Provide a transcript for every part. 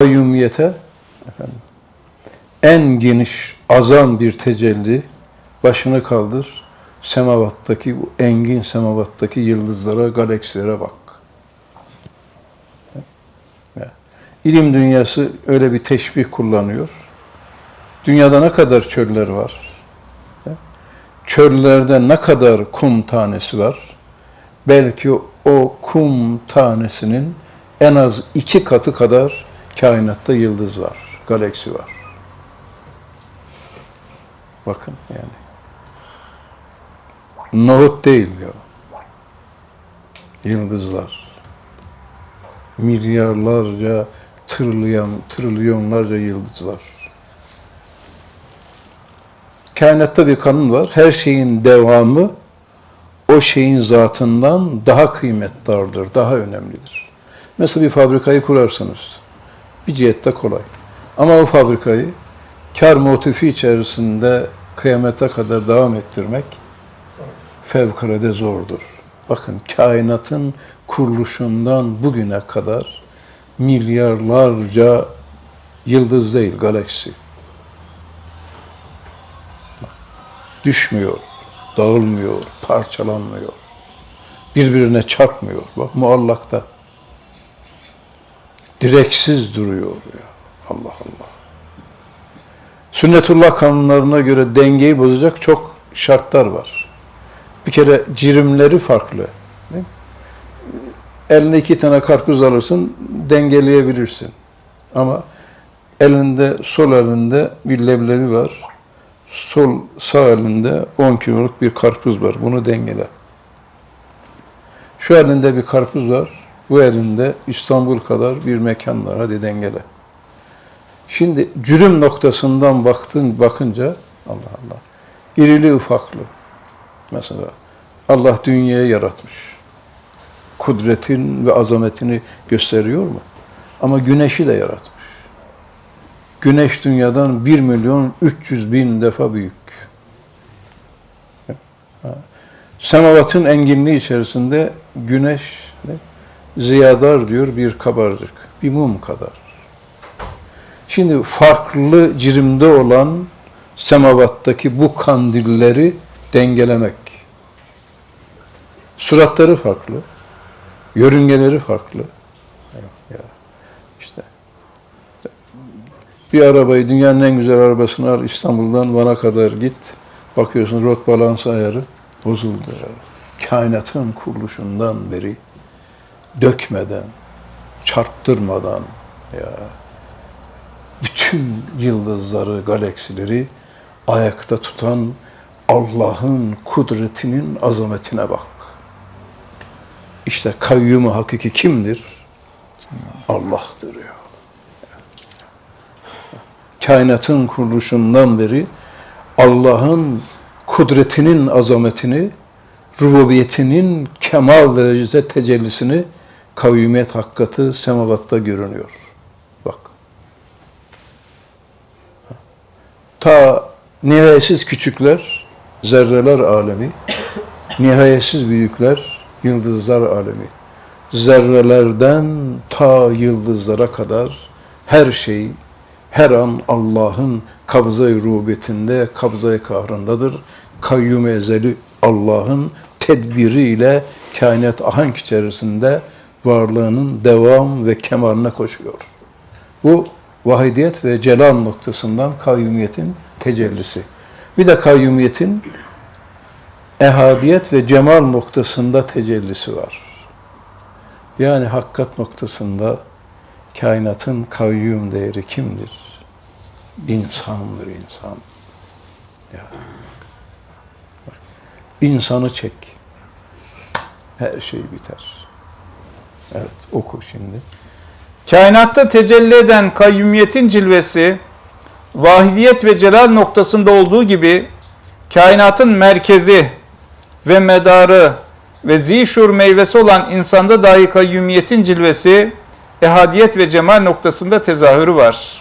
kayyumiyete efendim, en geniş azam bir tecelli başını kaldır semavattaki bu engin semavattaki yıldızlara, galaksilere bak. Ya. İlim dünyası öyle bir teşbih kullanıyor. Dünyada ne kadar çöller var? Çöllerde ne kadar kum tanesi var? Belki o kum tanesinin en az iki katı kadar kainatta yıldız var, galaksi var. Bakın yani. Nohut değil ya. Yıldızlar. Milyarlarca, trilyon, trilyonlarca yıldızlar. Kainatta bir kanun var. Her şeyin devamı o şeyin zatından daha kıymetlidir, daha önemlidir. Mesela bir fabrikayı kurarsınız. Bir cihette kolay. Ama o fabrikayı kar motifi içerisinde kıyamete kadar devam ettirmek fevkalade zordur. Bakın kainatın kuruluşundan bugüne kadar milyarlarca yıldız değil, galaksi. Düşmüyor, dağılmıyor, parçalanmıyor. Birbirine çarpmıyor. Bak muallakta. Direksiz duruyor ya. Allah Allah. Sünnetullah kanunlarına göre dengeyi bozacak çok şartlar var. Bir kere cirimleri farklı. Eline iki tane karpuz alırsın, dengeleyebilirsin. Ama elinde, sol elinde bir leblebi var. Sol, sağ elinde 10 kiloluk bir karpuz var. Bunu dengele. Şu elinde bir karpuz var. Bu elinde İstanbul kadar bir mekan var. Hadi dengele. Şimdi cürüm noktasından baktın bakınca Allah Allah. irili ufaklı. Mesela Allah dünyayı yaratmış. Kudretin ve azametini gösteriyor mu? Ama güneşi de yaratmış. Güneş dünyadan 1 milyon 300 bin defa büyük. Semavatın enginliği içerisinde güneş ne? Ziyadar diyor bir kabarcık, bir mum kadar. Şimdi farklı cirimde olan semavattaki bu kandilleri dengelemek. Suratları farklı, yörüngeleri farklı. İşte bir arabayı dünyanın en güzel arabasını al İstanbul'dan Van'a kadar git. Bakıyorsun rot balans ayarı bozuldu. Kainatın kuruluşundan beri dökmeden, çarptırmadan ya bütün yıldızları, galaksileri ayakta tutan Allah'ın kudretinin azametine bak. İşte kayyumu hakiki kimdir? Allah'tır ya. Kainatın kuruluşundan beri Allah'ın kudretinin azametini, rububiyetinin kemal derecesinde tecellisini kayyumiyet hakikati semavatta görünüyor. Bak. Ta nihayetsiz küçükler, zerreler alemi, nihayetsiz büyükler, yıldızlar alemi. Zerrelerden ta yıldızlara kadar her şey, her an Allah'ın kabza-i rububiyetinde, kabza-i kahrındadır. Kayyum ezeli Allah'ın tedbiriyle kainat ahenk içerisinde varlığının devam ve kemaline koşuyor. Bu vahidiyet ve celal noktasından kayyumiyetin tecellisi. Bir de kayyumiyetin ehadiyet ve cemal noktasında tecellisi var. Yani hakikat noktasında kainatın kayyum değeri kimdir? İnsandır insan. Ya. İnsanı çek. Her şey biter. Evet, oku şimdi. Kainatta tecelli eden kayyumiyetin cilvesi, vahidiyet ve celal noktasında olduğu gibi, kainatın merkezi ve medarı ve zişur meyvesi olan insanda dahi kayyumiyetin cilvesi, ehadiyet ve cemal noktasında tezahürü var.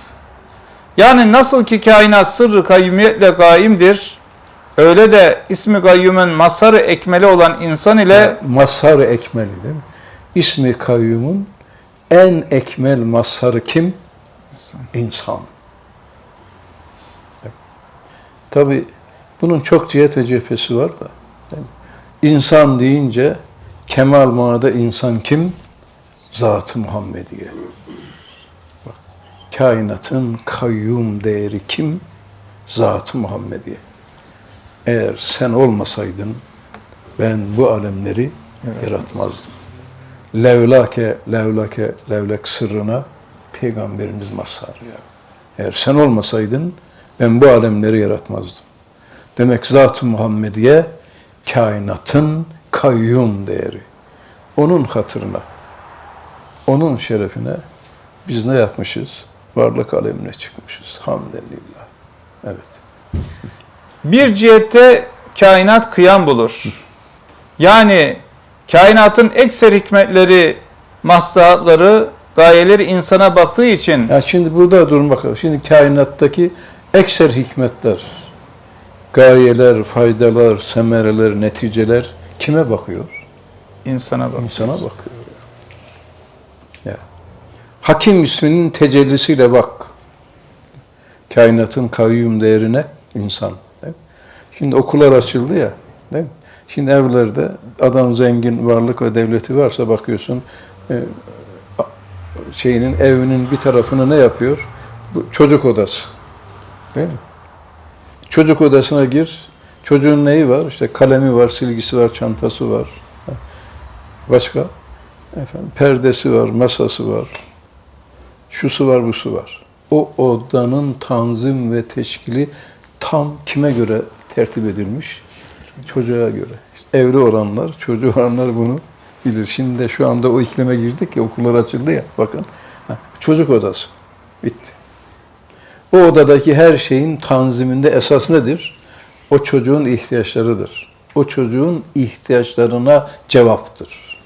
Yani nasıl ki kainat sırrı kayyumiyetle gaimdir, öyle de ismi kayyumun masarı ekmeli olan insan ile Mazhar ekmeli değil mi? İsmi kayyumun en ekmel mazharı kim? İnsan. Tabi bunun çok cihet cephesi var da. mi? İnsan deyince kemal manada insan kim? Zat-ı Muhammediye. Bak, kainatın kayyum değeri kim? Zat-ı Muhammediye. Eğer sen olmasaydın ben bu alemleri yaratmazdım. Levlake, levlake, levlek sırrına Peygamberimiz mazhar ya. Eğer sen olmasaydın ben bu alemleri yaratmazdım. Demek Zat-ı Muhammediye kainatın kayyum değeri. Onun hatırına, onun şerefine biz ne yapmışız? Varlık alemine çıkmışız. Hamdülillah. Evet. Bir cihette kainat kıyam bulur. Yani kainatın ekser hikmetleri, maslahatları, gayeleri insana baktığı için Ya şimdi burada durun bakalım. Şimdi kainattaki ekser hikmetler, gayeler, faydalar, semereler, neticeler kime bakıyor? insana bak. İnsana bakıyor. Ya. Hakim isminin tecellisiyle bak. Kainatın kayyum değerine insan. Şimdi okullar açıldı ya. Değil mi? Şimdi evlerde adam zengin, varlık ve devleti varsa bakıyorsun e, şeyinin evinin bir tarafını ne yapıyor? Bu çocuk odası. Değil mi? Çocuk odasına gir. Çocuğun neyi var? İşte kalemi var, silgisi var, çantası var. Başka? Efendim, perdesi var, masası var. Şusu var, busu var. O odanın tanzim ve teşkili tam kime göre tertip edilmiş? Çocuğa göre. İşte evli olanlar, çocuğu olanlar bunu bilir. Şimdi de şu anda o iklime girdik ya, okullar açıldı ya, bakın. Ha, çocuk odası. Bitti. O odadaki her şeyin tanziminde esas nedir? O çocuğun ihtiyaçlarıdır. O çocuğun ihtiyaçlarına cevaptır.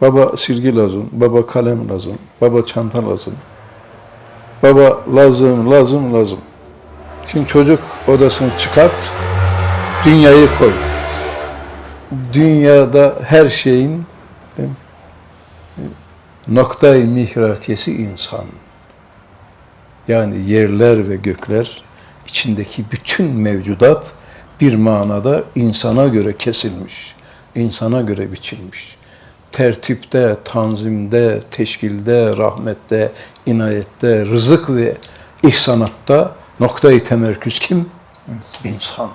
Baba silgi lazım, baba kalem lazım, baba çanta lazım. Baba lazım, lazım, lazım. Şimdi çocuk odasını çıkart, dünyayı koy. Dünyada her şeyin mi? noktayı mihrakesi insan. Yani yerler ve gökler içindeki bütün mevcudat bir manada insana göre kesilmiş, insana göre biçilmiş. Tertipte, tanzimde, teşkilde, rahmette, inayette, rızık ve ihsanatta noktayı temerküz kim? İnsan.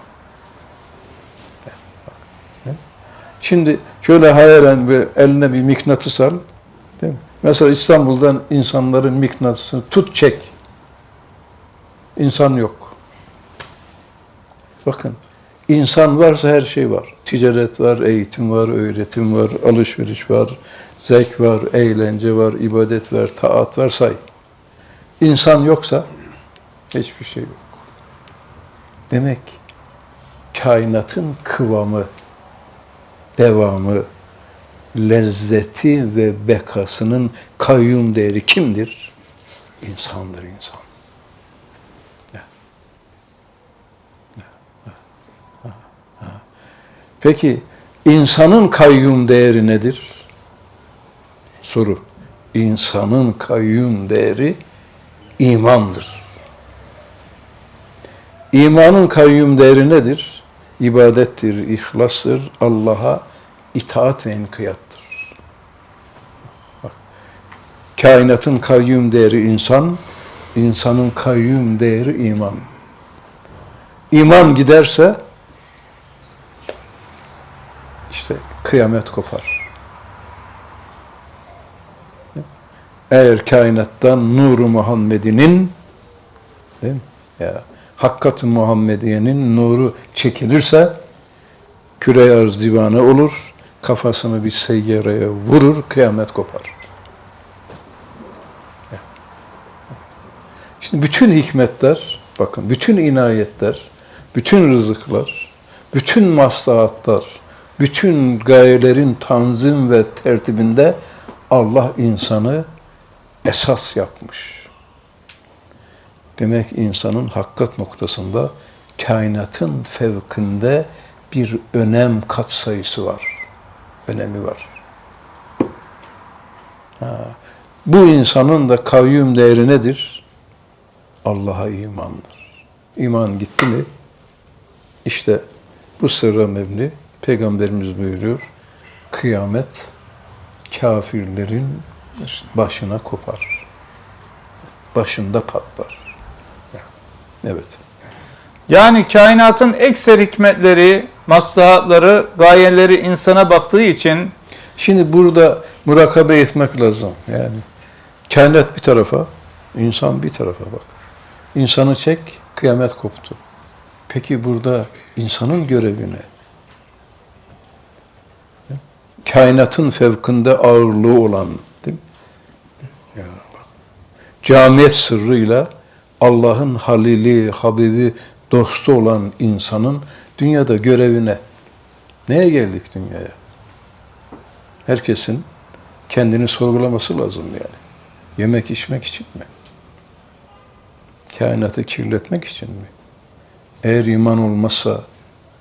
Şimdi şöyle hayalen bir eline bir mıknatıs al. Değil mi? Mesela İstanbul'dan insanların mıknatısını tut çek. İnsan yok. Bakın, insan varsa her şey var. Ticaret var, eğitim var, öğretim var, alışveriş var, zevk var, eğlence var, ibadet var, taat var, say. İnsan yoksa hiçbir şey yok. Demek kainatın kıvamı, devamı, lezzeti ve bekasının kayyum değeri kimdir? İnsandır insan. Peki insanın kayyum değeri nedir? Soru. İnsanın kayyum değeri imandır. İmanın kayyum değeri nedir? İbadettir, ihlastır, Allah'a itaat ve inkiyattır. Bak, kainatın kayyum değeri insan, insanın kayyum değeri iman. İman giderse işte kıyamet kopar. Eğer kainattan nuru Muhammed'inin değil mi? Ya hakkat-ı Muhammediye'nin nuru çekilirse küre arz divane olur, kafasını bir seyyareye vurur, kıyamet kopar. Şimdi bütün hikmetler, bakın bütün inayetler, bütün rızıklar, bütün maslahatlar, bütün gayelerin tanzim ve tertibinde Allah insanı esas yapmış. Demek insanın hakkat noktasında kainatın fevkinde bir önem katsayısı var. Önemi var. Ha. Bu insanın da kayyum değeri nedir? Allah'a imandır. İman gitti mi? İşte bu sırra mebni Peygamberimiz buyuruyor. Kıyamet kafirlerin başına kopar. Başında patlar. Evet. Yani kainatın ekser hikmetleri, maslahatları, gayeleri insana baktığı için Şimdi burada murakabe etmek lazım. Yani kainat bir tarafa, insan bir tarafa bak. İnsanı çek, kıyamet koptu. Peki burada insanın görevi ne? Kainatın fevkinde ağırlığı olan, değil mi? Ya bak. Camiyet sırrıyla Allah'ın halili, habibi, dostu olan insanın dünyada görevi ne? Neye geldik dünyaya? herkesin kendini sorgulaması lazım yani. Yemek içmek için mi? Kainatı kirletmek için mi? Eğer iman olmazsa,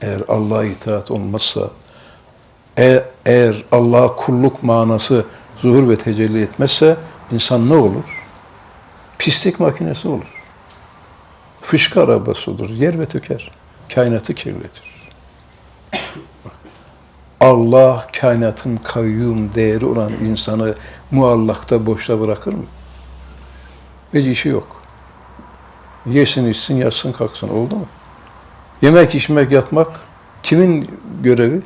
eğer Allah'a itaat olmazsa, e- eğer Allah'a kulluk manası zuhur ve tecelli etmezse insan ne olur? Pislik makinesi olur. Fışkı arabası olur, yer ve töker. Kainatı kirletir. Allah kainatın kayyum değeri olan insanı muallakta boşta bırakır mı? Hiç işi yok. Yesin içsin yatsın kalksın oldu mu? Yemek içmek yatmak kimin görevi?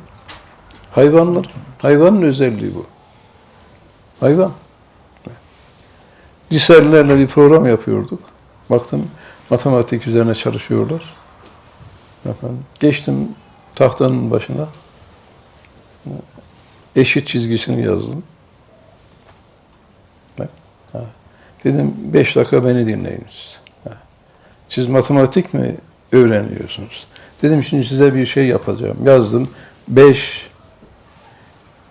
Hayvanlar. Hayvanın özelliği bu. Hayvan. Liselerle bir program yapıyorduk. Baktım matematik üzerine çalışıyorlar. Efendim, geçtim tahtanın başına eşit çizgisini yazdım. Dedim beş dakika beni dinleyiniz. Siz matematik mi öğreniyorsunuz? Dedim şimdi size bir şey yapacağım. Yazdım. Beş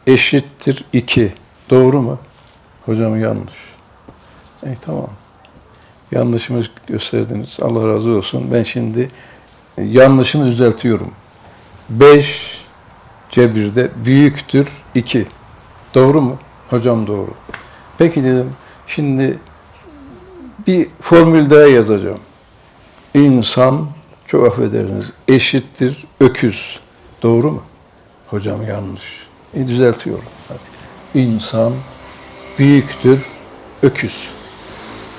eşittir iki. Doğru mu? Hocam yanlış. E tamam. Yanlışımı gösterdiniz. Allah razı olsun. Ben şimdi yanlışımı düzeltiyorum. Beş cebirde büyüktür 2. Doğru mu? Hocam doğru. Peki dedim, şimdi bir formül daha yazacağım. İnsan, çok affedersiniz, eşittir öküz. Doğru mu? Hocam yanlış. E, düzeltiyorum. Hadi. İnsan büyüktür öküz.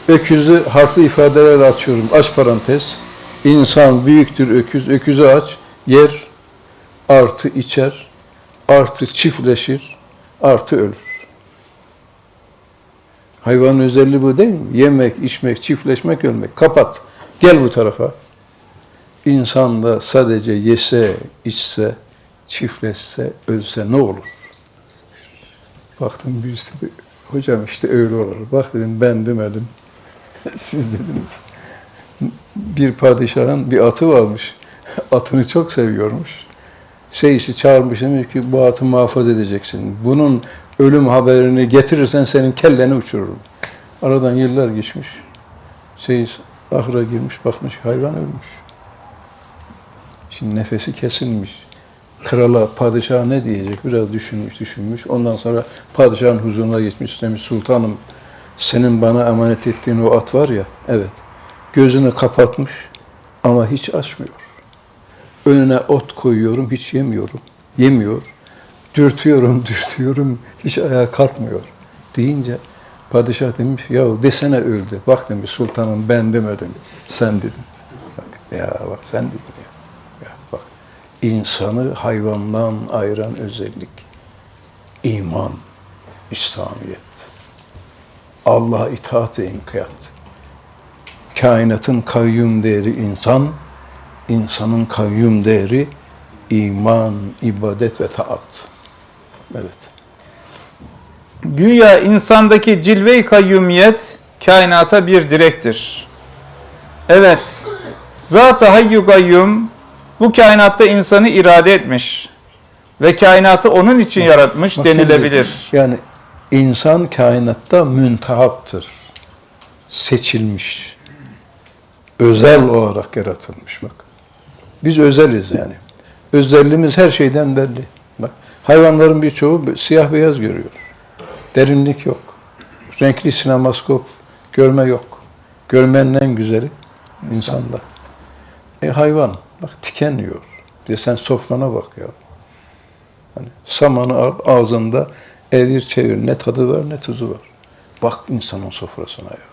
Öküzü harfli ifadelerle açıyorum. Aç parantez. İnsan büyüktür öküz. Öküzü aç. Yer artı içer, artı çiftleşir, artı ölür. Hayvanın özelliği bu değil mi? Yemek, içmek, çiftleşmek, ölmek. Kapat. Gel bu tarafa. İnsan da sadece yese, içse, çiftleşse, ölse ne olur? Baktım birisi de, hocam işte öyle olur. Bak dedim ben demedim. Siz dediniz. Bir padişahın bir atı varmış. Atını çok seviyormuş şeysi çağırmış demiş ki bu atı muhafaza edeceksin. Bunun ölüm haberini getirirsen senin kelleni uçururum. Aradan yıllar geçmiş. Seyis ahıra girmiş bakmış hayvan ölmüş. Şimdi nefesi kesilmiş. Krala, padişaha ne diyecek? Biraz düşünmüş, düşünmüş. Ondan sonra padişahın huzuruna geçmiş. Demiş sultanım senin bana emanet ettiğin o at var ya, evet. Gözünü kapatmış ama hiç açmıyor. Önüne ot koyuyorum, hiç yemiyorum. Yemiyor. Dürtüyorum, dürtüyorum, hiç ayağa kalkmıyor. Deyince padişah demiş, ya desene öldü. Bak demiş sultanım ben demedim, sen dedin. Bak, ya bak sen dedin ya. ya. Bak, insanı hayvandan ayıran özellik. iman, İslamiyet. Allah'a itaat ve inkiyat. Kainatın kayyum değeri insan, insanın kayyum değeri iman, ibadet ve taat. Evet. güya insandaki cilve-i kayyumiyet kainata bir direktir. Evet, zat-ı hayyu kayyum bu kainatta insanı irade etmiş ve kainatı onun için yaratmış denilebilir. yani insan kainatta müntehaptır. Seçilmiş. Özel olarak yaratılmış bak. Biz özeliz yani. Özelliğimiz her şeyden belli. Bak hayvanların birçoğu siyah beyaz görüyor. Derinlik yok. Renkli sinemaskop görme yok. Görmenin en güzeli insanda. E hayvan bak tiken yiyor. Bir de sen sofrana bak ya. Hani samanı ağzında evir çevir ne tadı var ne tuzu var. Bak insanın sofrasına ya.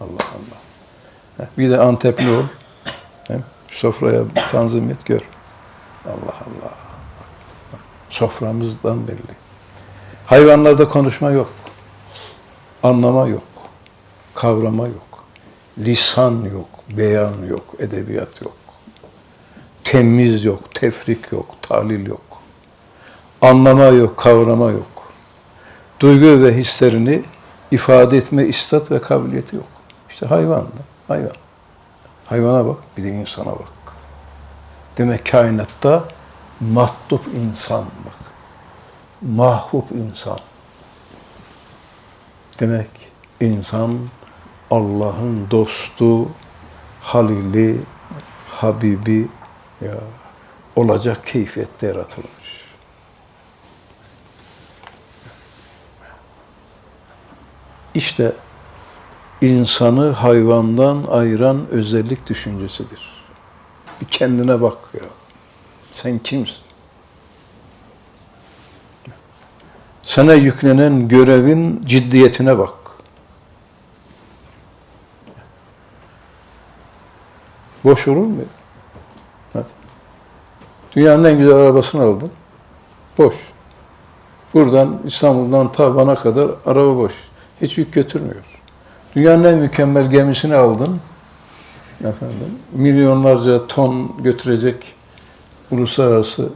Allah Allah. Bir de Antepli ol. Sofraya tanzim et gör. Allah Allah. Soframızdan belli. Hayvanlarda konuşma yok. Anlama yok. Kavrama yok. Lisan yok. Beyan yok. Edebiyat yok. Temiz yok. Tefrik yok. Talil yok. Anlama yok. Kavrama yok. Duygu ve hislerini ifade etme istat ve kabiliyeti yok. İşte hayvan da. Hayvan. Hayvana bak. Bir de insana bak. Demek kainatta mahtup insan bak. Mahvup insan. Demek insan Allah'ın dostu, halili, habibi ya olacak keyfiyette yaratılmış. İşte insanı hayvandan ayıran özellik düşüncesidir. Bir kendine bak ya. Sen kimsin? Sana yüklenen görevin ciddiyetine bak. Boş olur mu? Hadi. Dünyanın en güzel arabasını aldın. Boş. Buradan İstanbul'dan ta Van'a kadar araba boş. Hiç yük götürmüyor. Dünyanın en mükemmel gemisini aldın. Efendim, milyonlarca ton götürecek uluslararası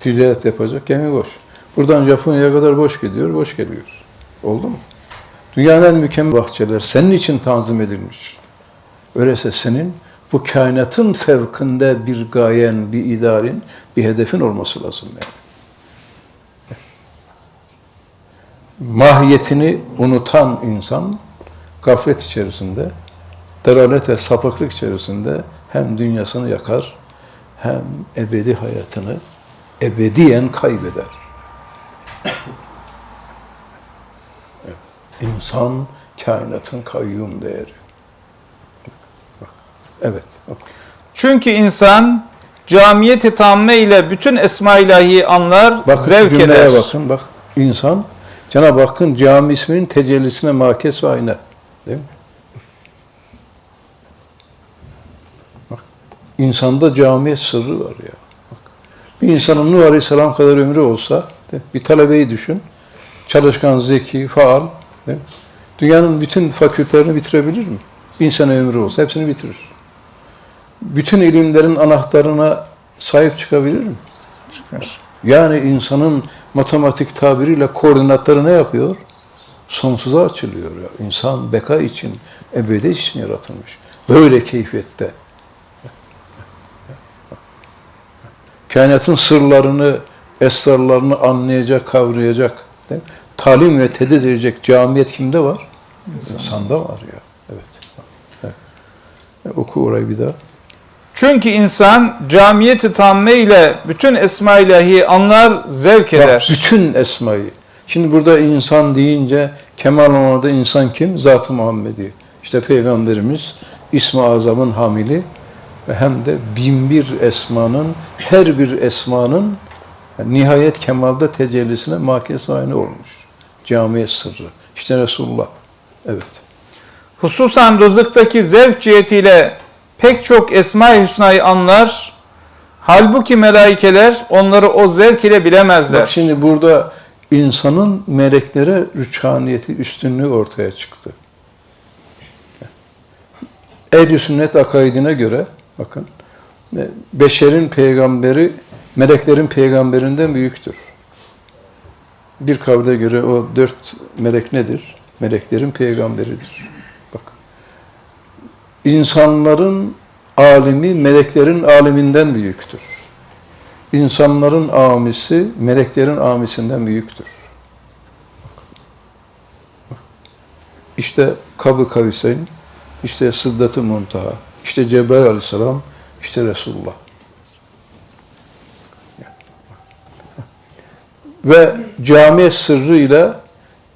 ticaret yapacak gemi boş. Buradan Japonya'ya kadar boş gidiyor, boş geliyor. Oldu mu? Dünyanın en mükemmel bahçeler senin için tanzim edilmiş. Öyleyse senin bu kainatın fevkinde bir gayen, bir idealin, bir hedefin olması lazım yani. Mahiyetini unutan insan gaflet içerisinde, dalalet ve sapıklık içerisinde hem dünyasını yakar hem ebedi hayatını ebediyen kaybeder. İnsan kainatın kayyum değeri. Bak. Evet. Bak. Çünkü insan camiyeti tamme ile bütün esma ilahi anlar, Bakın zevk eder. bakın. Bak insan Cenab-ı Hakk'ın cami isminin tecellisine makes ve ayna. Değil mi? Bak. insanda cami sırrı var ya. Bak. Bir insanın Nuh Aleyhisselam kadar ömrü olsa bir talebeyi düşün. Çalışkan, zeki, faal. Değil mi? Dünyanın bütün fakültelerini bitirebilir mi? Bin sene ömrü olsa hepsini bitirir. Bütün ilimlerin anahtarına sahip çıkabilir mi? Yani insanın matematik tabiriyle koordinatları ne yapıyor? Sonsuza açılıyor ya. İnsan beka için, ebedi için yaratılmış. Böyle keyfiyette. Kainatın sırlarını, esrarlarını anlayacak, kavrayacak, değil mi? talim ve tedid edecek camiyet kimde var? İnsanda var ya. Evet. evet. Oku orayı bir daha. Çünkü insan camiyeti tamme ile bütün esma ilahi anlar, zevk Bak, eder. bütün esmayı. Şimdi burada insan deyince kemal manada insan kim? Zat-ı Muhammedi. İşte Peygamberimiz İsmi Azam'ın hamili ve hem de bin bir esmanın, her bir esmanın nihayet kemalde tecellisine makes aynı olmuş. Camiye sırrı. İşte Resulullah. Evet. Hususan rızıktaki zevk cihetiyle pek çok esma-i hüsnayı anlar. Halbuki melaikeler onları o zevk ile bilemezler. Bak şimdi burada insanın meleklere rüçhaniyeti, üstünlüğü ortaya çıktı. Ehl-i sünnet akaidine göre bakın beşerin peygamberi meleklerin peygamberinden büyüktür. Bir kavle göre o dört melek nedir? Meleklerin peygamberidir. İnsanların alimi meleklerin aliminden büyüktür. İnsanların amisi meleklerin amisinden büyüktür. İşte Kabı Kaviseyn, işte Sıddat-ı Muntaha, işte Cebrail Aleyhisselam, işte Resulullah. Ve cami sırrıyla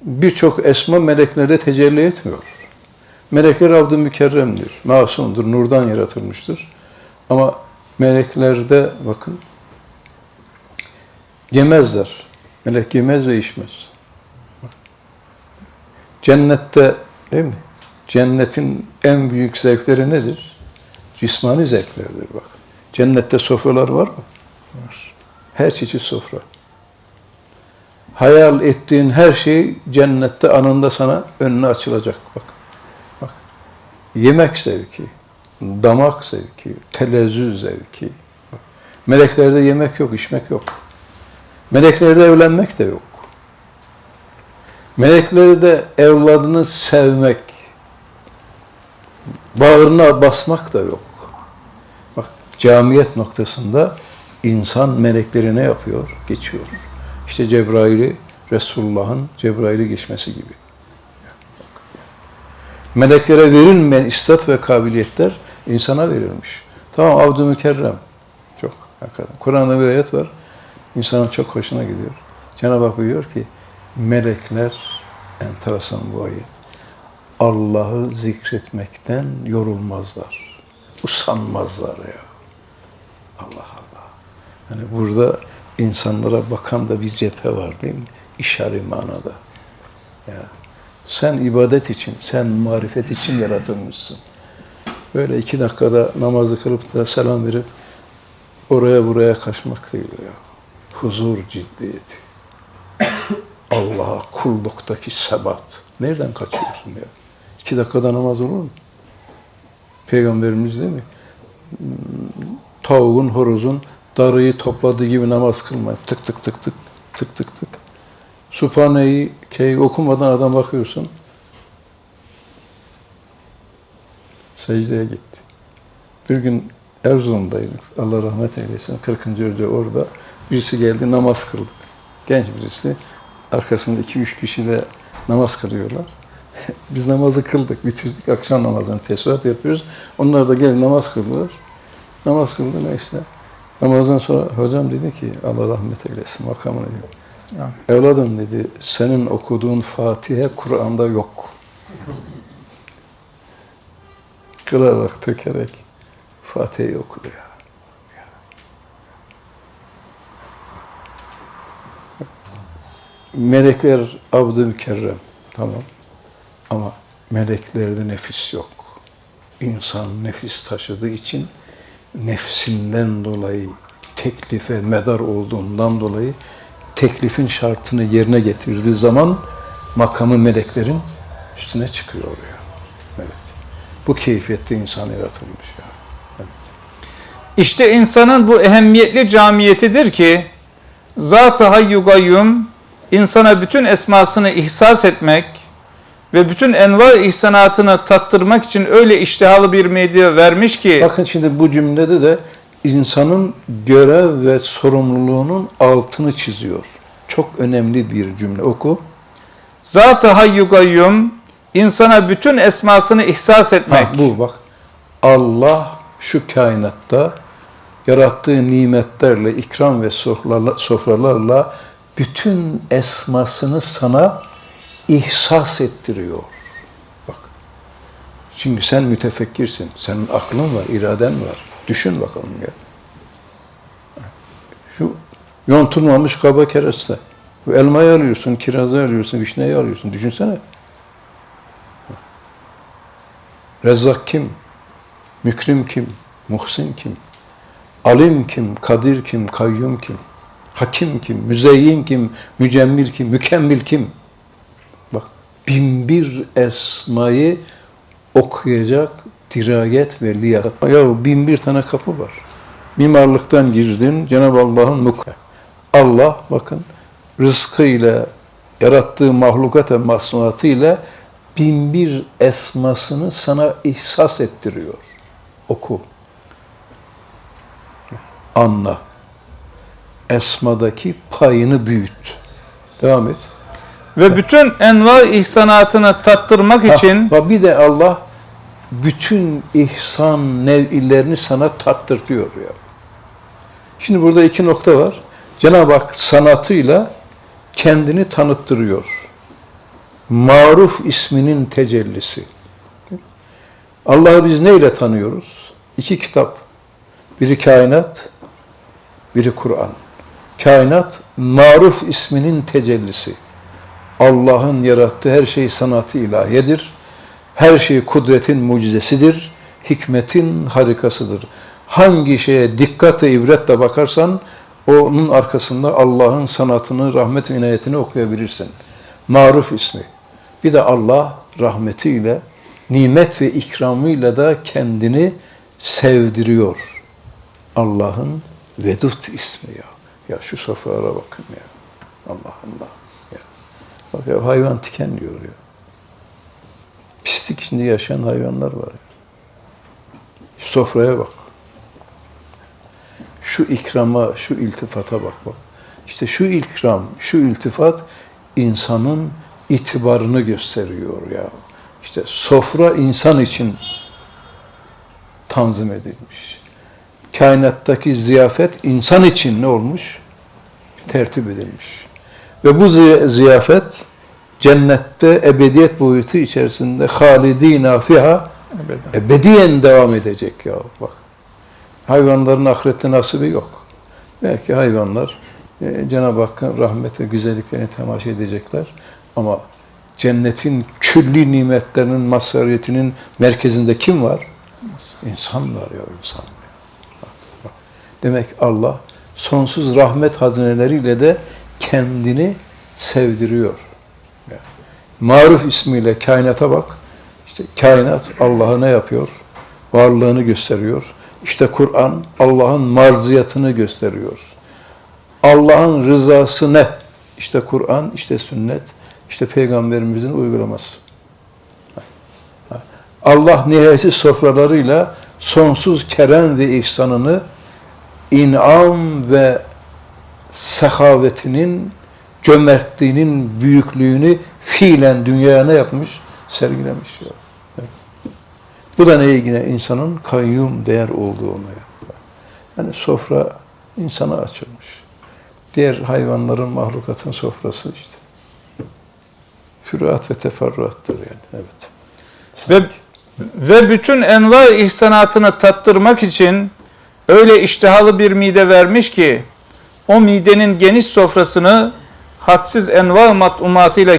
birçok esma meleklerde tecelli etmiyor. Melekler avdı mükerremdir, masumdur, nurdan yaratılmıştır. Ama meleklerde bakın yemezler. Melek yemez ve içmez. Cennette değil mi? Cennetin en büyük zevkleri nedir? Cismani zevklerdir bak. Cennette sofralar var mı? Var. Her çeşit sofra. Hayal ettiğin her şey cennette anında sana önüne açılacak. Bak. Yemek zevki, damak zevki, telezzüz zevki. Meleklerde yemek yok, içmek yok. Meleklerde evlenmek de yok. Meleklerde evladını sevmek, bağrına basmak da yok. Bak camiyet noktasında insan melekleri ne yapıyor? Geçiyor. İşte Cebrail'i, Resulullah'ın Cebrail'i geçmesi gibi. Meleklere verilmeyen istat ve kabiliyetler insana verilmiş. Tamam abdü mükerrem. Çok hakikaten. Kur'an'da bir ayet var. İnsanın çok hoşuna gidiyor. Cenab-ı Hak buyuruyor ki melekler enteresan bu ayet. Allah'ı zikretmekten yorulmazlar. Usanmazlar ya. Allah Allah. Hani burada insanlara bakan da bir cephe var değil mi? İşari manada. Ya. Sen ibadet için, sen marifet için yaratılmışsın. Böyle iki dakikada namazı kılıp da selam verip oraya buraya kaçmak değil ya. Huzur ciddiyeti. Allah'a kulluktaki sebat. Nereden kaçıyorsun ya? İki dakikada namaz olur mu? Peygamberimiz değil mi? Tavuğun, horozun darıyı topladığı gibi namaz kılma. Tık tık tık tık tık tık tık. Subhane'yi key okumadan adam bakıyorsun. Secdeye gitti. Bir gün Erzurum'daydık. Allah rahmet eylesin. 40. hoca orada. Birisi geldi namaz kıldı. Genç birisi. Arkasında iki üç kişi de namaz kılıyorlar. Biz namazı kıldık, bitirdik. Akşam namazını tesbihat yapıyoruz. Onlar da gelip namaz kıldılar. Namaz kıldı neyse. Namazdan sonra hocam dedi ki Allah rahmet eylesin makamını diyor. Evladım dedi senin okuduğun Fatiha Kur'an'da yok. Kırarak, tökerek Fatiha'yı okudu ya. Melekler abd-ı mükerrem. Tamam. Ama meleklerde nefis yok. İnsan nefis taşıdığı için nefsinden dolayı teklife medar olduğundan dolayı teklifin şartını yerine getirdiği zaman makamı meleklerin üstüne çıkıyor oraya. Evet. Bu keyfiyette insan yaratılmış ya. Evet. İşte insanın bu ehemmiyetli camiyetidir ki Zat-ı Hayyu Gayyum insana bütün esmasını ihsas etmek ve bütün enva ihsanatını tattırmak için öyle iştihalı bir medya vermiş ki Bakın şimdi bu cümlede de insanın görev ve sorumluluğunun altını çiziyor. Çok önemli bir cümle. Oku. Zat-ı Hayyu Gayyum insana bütün esmasını ihsas etmek. Ha, bu bak. Allah şu kainatta yarattığı nimetlerle, ikram ve sofralarla, sofralarla bütün esmasını sana ihsas ettiriyor. Bak. Şimdi sen mütefekkirsin. Senin aklın var, iraden var. Düşün bakalım ya. Şu yontulmamış kaba kereste. Bu elmayı alıyorsun, kirazı alıyorsun, vişneyi alıyorsun. Düşünsene. Rezzak kim? Mükrim kim? Muhsin kim? Alim kim? Kadir kim? Kayyum kim? Hakim kim? Müzeyyin kim? Mücemmil kim? Mükemmel kim? Bak bin bir esmayı okuyacak dirayet ve liyakat. Ya bin bir tane kapı var. Mimarlıktan girdin Cenab-ı Allah'ın muk Allah bakın rızkıyla yarattığı mahlukat ve masnuatıyla bin bir esmasını sana ihsas ettiriyor. Oku. Anla. Esmadaki payını büyüt. Devam et. Ve bütün enva ihsanatını tattırmak için Ha, bir de Allah bütün ihsan nev'ilerini sana tattırtıyor ya. Şimdi burada iki nokta var. Cenab-ı Hak sanatıyla kendini tanıttırıyor. Maruf isminin tecellisi. Allah'ı biz neyle tanıyoruz? İki kitap. Biri kainat, biri Kur'an. Kainat, Maruf isminin tecellisi. Allah'ın yarattığı her şey sanatı ilahiyedir. Her şey kudretin mucizesidir. Hikmetin harikasıdır. Hangi şeye dikkatle ibretle bakarsan onun arkasında Allah'ın sanatını, rahmet inayetini okuyabilirsin. Maruf ismi. Bir de Allah rahmetiyle, nimet ve ikramıyla da kendini sevdiriyor. Allah'ın Vedut ismi ya. Ya şu sofralara bakın ya. Allah Allah. Ya. Bak ya hayvan tükenmiyor ya. Pislik içinde yaşayan hayvanlar var. Sofraya bak. Şu ikrama, şu iltifata bak bak. İşte şu ikram, şu iltifat insanın itibarını gösteriyor ya. İşte sofra insan için tanzim edilmiş. Kainattaki ziyafet insan için ne olmuş? Tertip edilmiş. Ve bu zi- ziyafet cennette ebediyet boyutu içerisinde halidina fiha Ebeden. ebediyen devam edecek ya bak. Hayvanların ahirette nasibi yok. Belki hayvanlar e, Cenab-ı Hakk'ın rahmet ve güzelliklerini temaşa edecekler ama cennetin külli nimetlerinin mazhariyetinin merkezinde kim var? İnsan var ya insan. Bak, bak. Demek Allah sonsuz rahmet hazineleriyle de kendini sevdiriyor. Maruf ismiyle kainata bak. İşte kainat Allah'ı ne yapıyor? Varlığını gösteriyor. İşte Kur'an Allah'ın marziyatını gösteriyor. Allah'ın rızası ne? İşte Kur'an, işte sünnet, işte peygamberimizin uygulaması. Allah nihayetsiz sofralarıyla sonsuz kerem ve ihsanını inam ve sehavetinin, cömertliğinin büyüklüğünü fiilen dünyaya ne yapmış? Sergilemiş. Ya. Evet. Bu da neye yine insanın kayyum değer olduğunu. Yani sofra insana açılmış. Diğer hayvanların, mahlukatın sofrası işte. Füruat ve teferruattır yani. Evet. Ve, ve bütün enva ihsanatını tattırmak için öyle iştihalı bir mide vermiş ki o midenin geniş sofrasını hadsiz enva matumatıyla